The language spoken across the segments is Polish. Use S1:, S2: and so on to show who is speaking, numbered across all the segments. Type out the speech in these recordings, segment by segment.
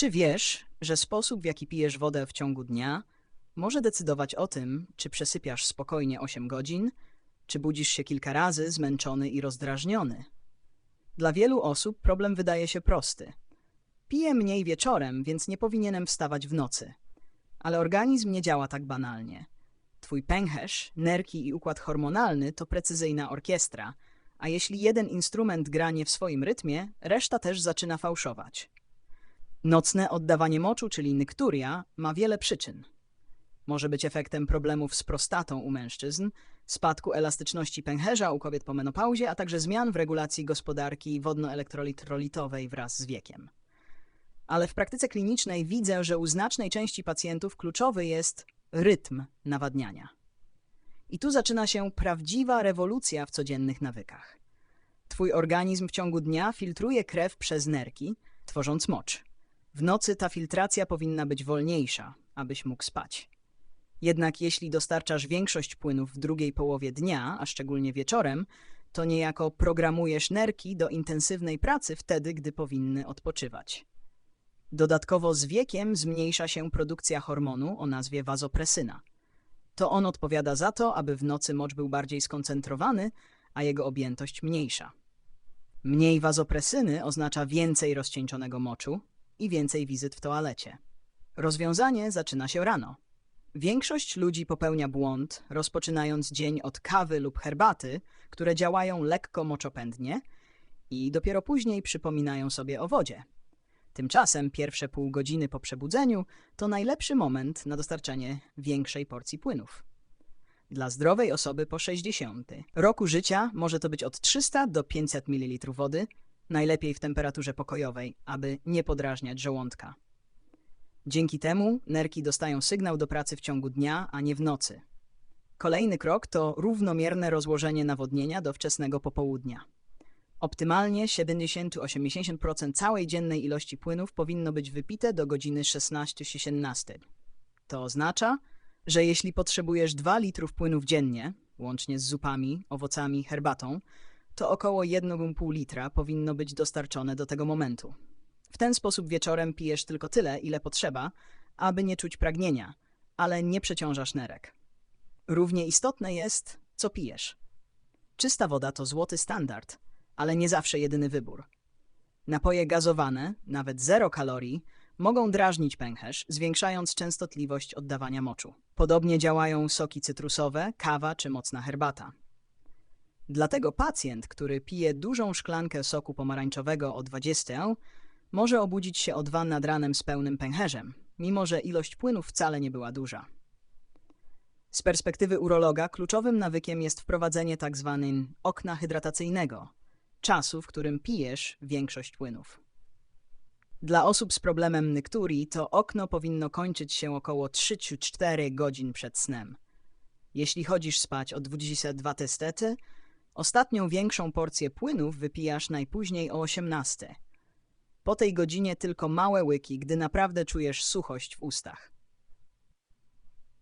S1: Czy wiesz, że sposób, w jaki pijesz wodę w ciągu dnia, może decydować o tym, czy przesypiasz spokojnie 8 godzin, czy budzisz się kilka razy zmęczony i rozdrażniony? Dla wielu osób problem wydaje się prosty. Piję mniej wieczorem, więc nie powinienem wstawać w nocy. Ale organizm nie działa tak banalnie. Twój pęcherz, nerki i układ hormonalny to precyzyjna orkiestra, a jeśli jeden instrument gra nie w swoim rytmie, reszta też zaczyna fałszować. Nocne oddawanie moczu, czyli nykturia, ma wiele przyczyn. Może być efektem problemów z prostatą u mężczyzn, spadku elastyczności pęcherza u kobiet po menopauzie, a także zmian w regulacji gospodarki wodnoelektrolitowej wraz z wiekiem. Ale w praktyce klinicznej widzę, że u znacznej części pacjentów kluczowy jest rytm nawadniania. I tu zaczyna się prawdziwa rewolucja w codziennych nawykach. Twój organizm w ciągu dnia filtruje krew przez nerki, tworząc mocz. W nocy ta filtracja powinna być wolniejsza, abyś mógł spać. Jednak jeśli dostarczasz większość płynów w drugiej połowie dnia, a szczególnie wieczorem, to niejako programujesz nerki do intensywnej pracy wtedy, gdy powinny odpoczywać. Dodatkowo z wiekiem zmniejsza się produkcja hormonu o nazwie wazopresyna. To on odpowiada za to, aby w nocy mocz był bardziej skoncentrowany, a jego objętość mniejsza. Mniej wazopresyny oznacza więcej rozcieńczonego moczu i więcej wizyt w toalecie. Rozwiązanie zaczyna się rano. Większość ludzi popełnia błąd, rozpoczynając dzień od kawy lub herbaty, które działają lekko moczopędnie i dopiero później przypominają sobie o wodzie. Tymczasem pierwsze pół godziny po przebudzeniu to najlepszy moment na dostarczenie większej porcji płynów. Dla zdrowej osoby po 60 roku życia może to być od 300 do 500 ml wody, najlepiej w temperaturze pokojowej, aby nie podrażniać żołądka. Dzięki temu nerki dostają sygnał do pracy w ciągu dnia, a nie w nocy. Kolejny krok to równomierne rozłożenie nawodnienia do wczesnego popołudnia. Optymalnie 70-80% całej dziennej ilości płynów powinno być wypite do godziny 16-17. To oznacza, że jeśli potrzebujesz 2 litrów płynów dziennie, łącznie z zupami, owocami, herbatą, to około 1,5 litra powinno być dostarczone do tego momentu. W ten sposób wieczorem pijesz tylko tyle, ile potrzeba, aby nie czuć pragnienia, ale nie przeciążasz nerek. Równie istotne jest, co pijesz. Czysta woda to złoty standard, ale nie zawsze jedyny wybór. Napoje gazowane, nawet zero kalorii, mogą drażnić pęcherz, zwiększając częstotliwość oddawania moczu. Podobnie działają soki cytrusowe, kawa czy mocna herbata. Dlatego pacjent, który pije dużą szklankę soku pomarańczowego o 20, może obudzić się o dwa nad ranem z pełnym pęcherzem, mimo że ilość płynów wcale nie była duża. Z perspektywy urologa kluczowym nawykiem jest wprowadzenie tzw. Tak okna hydratacyjnego, czasu, w którym pijesz większość płynów. Dla osób z problemem nykturii to okno powinno kończyć się około 3-4 godzin przed snem. Jeśli chodzisz spać o 22 testety, ostatnią większą porcję płynów wypijasz najpóźniej o 18. Po tej godzinie tylko małe łyki, gdy naprawdę czujesz suchość w ustach.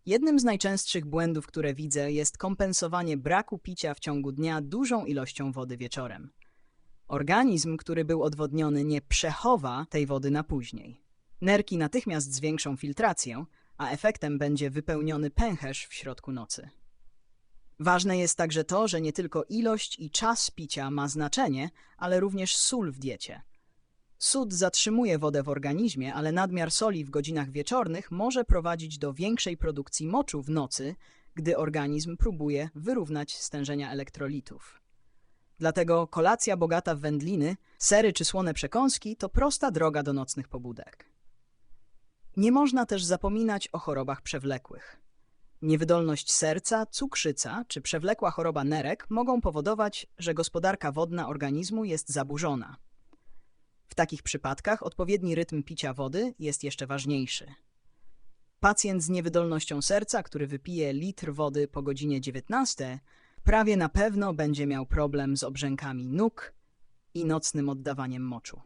S1: Jednym z najczęstszych błędów, które widzę, jest kompensowanie braku picia w ciągu dnia dużą ilością wody wieczorem. Organizm, który był odwodniony, nie przechowa tej wody na później. Nerki natychmiast zwiększą filtrację, a efektem będzie wypełniony pęcherz w środku nocy. Ważne jest także to, że nie tylko ilość i czas picia ma znaczenie, ale również sól w diecie. Sód zatrzymuje wodę w organizmie, ale nadmiar soli w godzinach wieczornych może prowadzić do większej produkcji moczu w nocy, gdy organizm próbuje wyrównać stężenia elektrolitów. Dlatego kolacja bogata w wędliny, sery czy słone przekąski to prosta droga do nocnych pobudek. Nie można też zapominać o chorobach przewlekłych. Niewydolność serca, cukrzyca czy przewlekła choroba nerek mogą powodować, że gospodarka wodna organizmu jest zaburzona. W takich przypadkach odpowiedni rytm picia wody jest jeszcze ważniejszy. Pacjent z niewydolnością serca, który wypije litr wody po godzinie 19, prawie na pewno będzie miał problem z obrzękami nóg i nocnym oddawaniem moczu.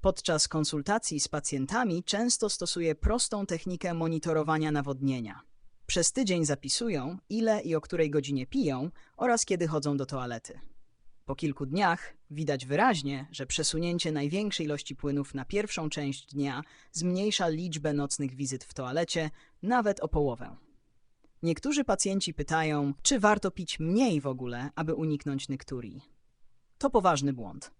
S1: Podczas konsultacji z pacjentami często stosuję prostą technikę monitorowania nawodnienia. Przez tydzień zapisują, ile i o której godzinie piją oraz kiedy chodzą do toalety. Po kilku dniach widać wyraźnie, że przesunięcie największej ilości płynów na pierwszą część dnia zmniejsza liczbę nocnych wizyt w toalecie nawet o połowę. Niektórzy pacjenci pytają, czy warto pić mniej w ogóle, aby uniknąć nykturii. To poważny błąd.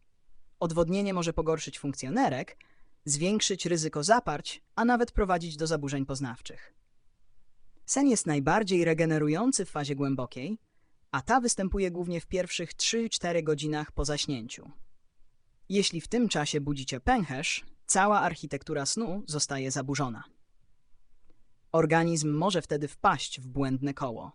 S1: Odwodnienie może pogorszyć funkcję nerek, zwiększyć ryzyko zaparć, a nawet prowadzić do zaburzeń poznawczych. Sen jest najbardziej regenerujący w fazie głębokiej, a ta występuje głównie w pierwszych 3-4 godzinach po zaśnięciu. Jeśli w tym czasie budzicie pęcherz, cała architektura snu zostaje zaburzona. Organizm może wtedy wpaść w błędne koło.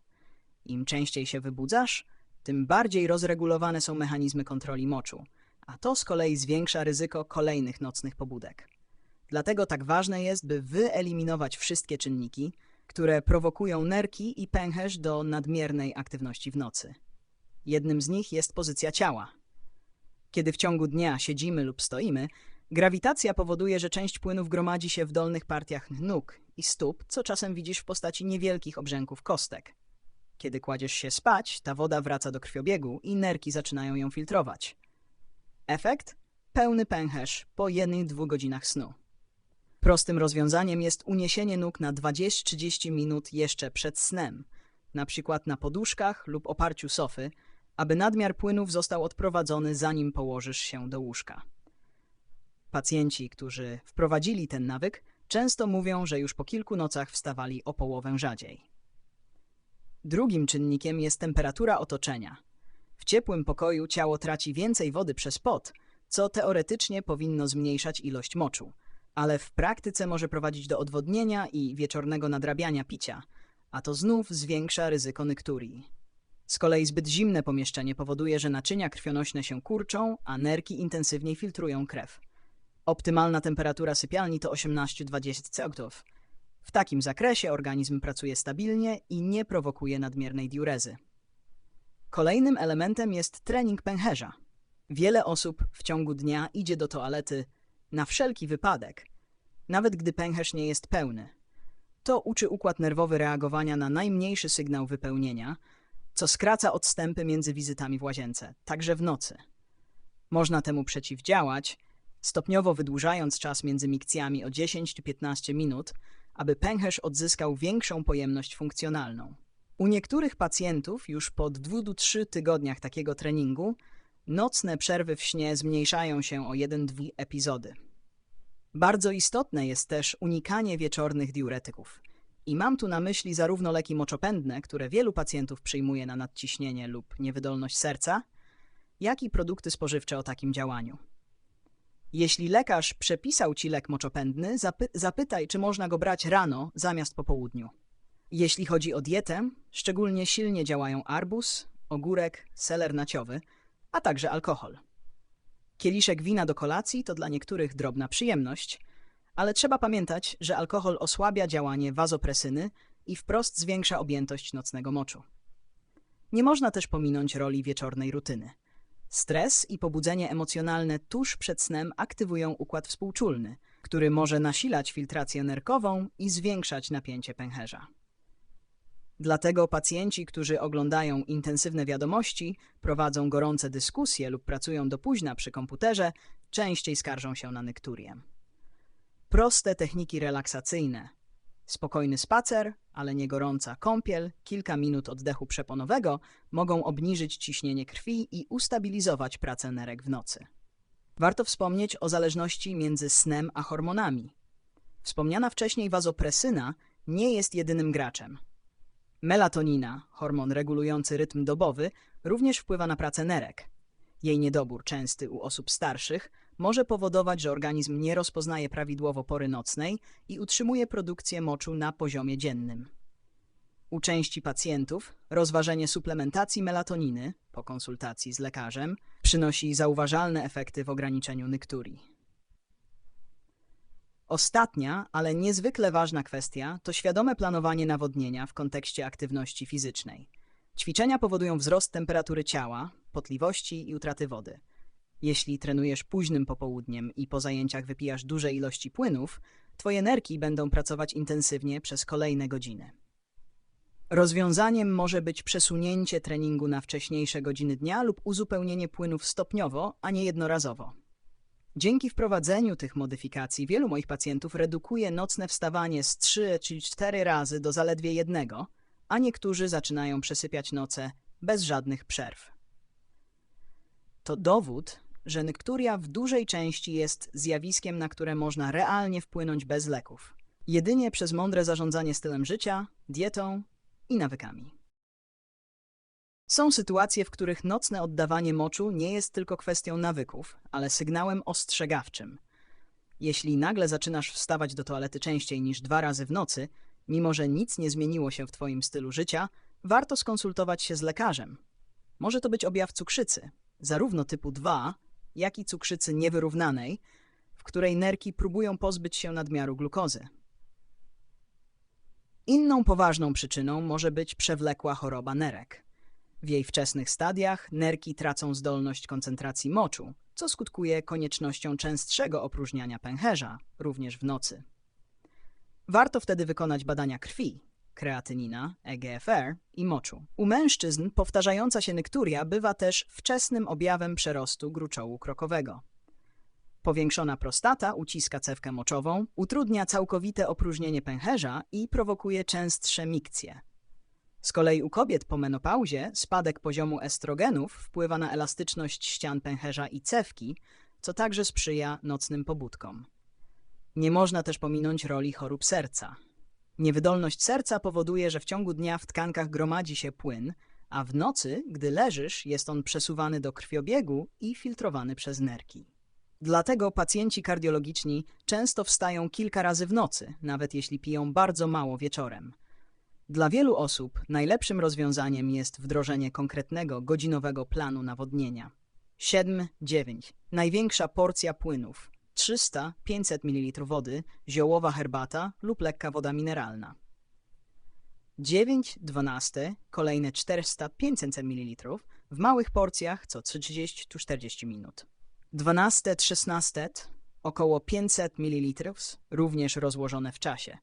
S1: Im częściej się wybudzasz, tym bardziej rozregulowane są mechanizmy kontroli moczu, a to z kolei zwiększa ryzyko kolejnych nocnych pobudek. Dlatego tak ważne jest, by wyeliminować wszystkie czynniki, które prowokują nerki i pęcherz do nadmiernej aktywności w nocy. Jednym z nich jest pozycja ciała. Kiedy w ciągu dnia siedzimy lub stoimy, grawitacja powoduje, że część płynów gromadzi się w dolnych partiach nóg i stóp, co czasem widzisz w postaci niewielkich obrzęków kostek. Kiedy kładziesz się spać, ta woda wraca do krwiobiegu i nerki zaczynają ją filtrować. Efekt? Pełny pęcherz po jednych dwóch godzinach snu. Prostym rozwiązaniem jest uniesienie nóg na 20-30 minut jeszcze przed snem, na przykład na poduszkach lub oparciu sofy, aby nadmiar płynów został odprowadzony zanim położysz się do łóżka. Pacjenci, którzy wprowadzili ten nawyk, często mówią, że już po kilku nocach wstawali o połowę rzadziej. Drugim czynnikiem jest temperatura otoczenia. W ciepłym pokoju ciało traci więcej wody przez pot, co teoretycznie powinno zmniejszać ilość moczu, ale w praktyce może prowadzić do odwodnienia i wieczornego nadrabiania picia, a to znów zwiększa ryzyko nykturii. Z kolei zbyt zimne pomieszczenie powoduje, że naczynia krwionośne się kurczą, a nerki intensywniej filtrują krew. Optymalna temperatura sypialni to 18-20 Celsius. W takim zakresie organizm pracuje stabilnie i nie prowokuje nadmiernej diurezy. Kolejnym elementem jest trening pęcherza. Wiele osób w ciągu dnia idzie do toalety na wszelki wypadek, nawet gdy pęcherz nie jest pełny. To uczy układ nerwowy reagowania na najmniejszy sygnał wypełnienia, co skraca odstępy między wizytami w łazience, także w nocy. Można temu przeciwdziałać, stopniowo wydłużając czas między mikcjami o 10-15 minut, aby pęcherz odzyskał większą pojemność funkcjonalną. U niektórych pacjentów już po 2-3 tygodniach takiego treningu nocne przerwy w śnie zmniejszają się o 1-2 epizody. Bardzo istotne jest też unikanie wieczornych diuretyków. I mam tu na myśli zarówno leki moczopędne, które wielu pacjentów przyjmuje na nadciśnienie lub niewydolność serca, jak i produkty spożywcze o takim działaniu. Jeśli lekarz przepisał ci lek moczopędny, zapy zapytaj, czy można go brać rano zamiast po południu. Jeśli chodzi o dietę, szczególnie silnie działają arbuz, ogórek, seler naciowy, a także alkohol. Kieliszek wina do kolacji to dla niektórych drobna przyjemność, ale trzeba pamiętać, że alkohol osłabia działanie wazopresyny i wprost zwiększa objętość nocnego moczu. Nie można też pominąć roli wieczornej rutyny. Stres i pobudzenie emocjonalne tuż przed snem aktywują układ współczulny, który może nasilać filtrację nerkową i zwiększać napięcie pęcherza. Dlatego pacjenci, którzy oglądają intensywne wiadomości, prowadzą gorące dyskusje lub pracują do późna przy komputerze, częściej skarżą się na nykturię. Proste techniki relaksacyjne. Spokojny spacer, ale nie gorąca kąpiel, kilka minut oddechu przeponowego mogą obniżyć ciśnienie krwi i ustabilizować pracę nerek w nocy. Warto wspomnieć o zależności między snem a hormonami. Wspomniana wcześniej wazopresyna nie jest jedynym graczem. Melatonina, hormon regulujący rytm dobowy, również wpływa na pracę nerek. Jej niedobór, częsty u osób starszych, może powodować, że organizm nie rozpoznaje prawidłowo pory nocnej i utrzymuje produkcję moczu na poziomie dziennym. U części pacjentów rozważenie suplementacji melatoniny po konsultacji z lekarzem przynosi zauważalne efekty w ograniczeniu nykturii. Ostatnia, ale niezwykle ważna kwestia to świadome planowanie nawodnienia w kontekście aktywności fizycznej. Ćwiczenia powodują wzrost temperatury ciała, potliwości i utraty wody. Jeśli trenujesz późnym popołudniem i po zajęciach wypijasz duże ilości płynów, twoje nerki będą pracować intensywnie przez kolejne godziny. Rozwiązaniem może być przesunięcie treningu na wcześniejsze godziny dnia lub uzupełnienie płynów stopniowo, a nie jednorazowo. Dzięki wprowadzeniu tych modyfikacji wielu moich pacjentów redukuje nocne wstawanie z 3 czy 4 razy do zaledwie jednego, a niektórzy zaczynają przesypiać noce bez żadnych przerw. To dowód, że nykturia w dużej części jest zjawiskiem, na które można realnie wpłynąć bez leków. Jedynie przez mądre zarządzanie stylem życia, dietą i nawykami. Są sytuacje, w których nocne oddawanie moczu nie jest tylko kwestią nawyków, ale sygnałem ostrzegawczym. Jeśli nagle zaczynasz wstawać do toalety częściej niż dwa razy w nocy, mimo że nic nie zmieniło się w Twoim stylu życia, warto skonsultować się z lekarzem. Może to być objaw cukrzycy, zarówno typu 2, jak i cukrzycy niewyrównanej, w której nerki próbują pozbyć się nadmiaru glukozy. Inną poważną przyczyną może być przewlekła choroba nerek. W jej wczesnych stadiach nerki tracą zdolność koncentracji moczu, co skutkuje koniecznością częstszego opróżniania pęcherza, również w nocy. Warto wtedy wykonać badania krwi, kreatynina, EGFR i moczu. U mężczyzn powtarzająca się nykturia bywa też wczesnym objawem przerostu gruczołu krokowego. Powiększona prostata uciska cewkę moczową, utrudnia całkowite opróżnienie pęcherza i prowokuje częstsze mikcje. Z kolei u kobiet po menopauzie spadek poziomu estrogenów wpływa na elastyczność ścian pęcherza i cewki, co także sprzyja nocnym pobudkom. Nie można też pominąć roli chorób serca. Niewydolność serca powoduje, że w ciągu dnia w tkankach gromadzi się płyn, a w nocy, gdy leżysz, jest on przesuwany do krwiobiegu i filtrowany przez nerki. Dlatego pacjenci kardiologiczni często wstają kilka razy w nocy, nawet jeśli piją bardzo mało wieczorem. Dla wielu osób najlepszym rozwiązaniem jest wdrożenie konkretnego godzinowego planu nawodnienia. 7-9. Największa porcja płynów. 300-500 ml wody, ziołowa herbata lub lekka woda mineralna. 9-12. Kolejne 400-500 ml w małych porcjach co 30-40 minut. 12-16. Około 500 ml, również rozłożone w czasie.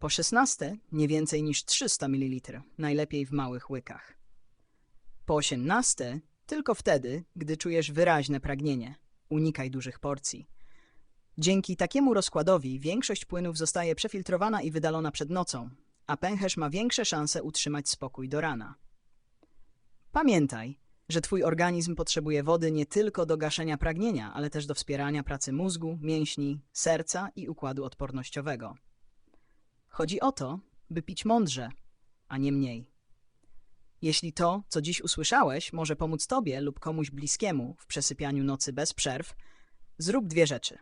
S1: Po 16 nie więcej niż 300 ml, najlepiej w małych łykach. Po 18 tylko wtedy, gdy czujesz wyraźne pragnienie. Unikaj dużych porcji. Dzięki takiemu rozkładowi większość płynów zostaje przefiltrowana i wydalona przed nocą, a pęcherz ma większe szanse utrzymać spokój do rana. Pamiętaj, że Twój organizm potrzebuje wody nie tylko do gaszenia pragnienia, ale też do wspierania pracy mózgu, mięśni, serca i układu odpornościowego. Chodzi o to, by pić mądrze, a nie mniej. Jeśli to, co dziś usłyszałeś, może pomóc Tobie lub komuś bliskiemu w przesypianiu nocy bez przerw, zrób dwie rzeczy.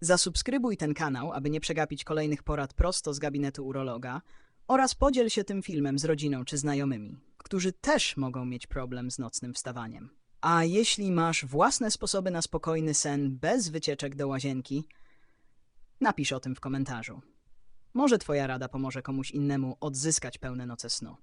S1: Zasubskrybuj ten kanał, aby nie przegapić kolejnych porad prosto z gabinetu urologa oraz podziel się tym filmem z rodziną czy znajomymi, którzy też mogą mieć problem z nocnym wstawaniem. A jeśli masz własne sposoby na spokojny sen bez wycieczek do łazienki, napisz o tym w komentarzu. Może Twoja rada pomoże komuś innemu odzyskać pełne noce snu.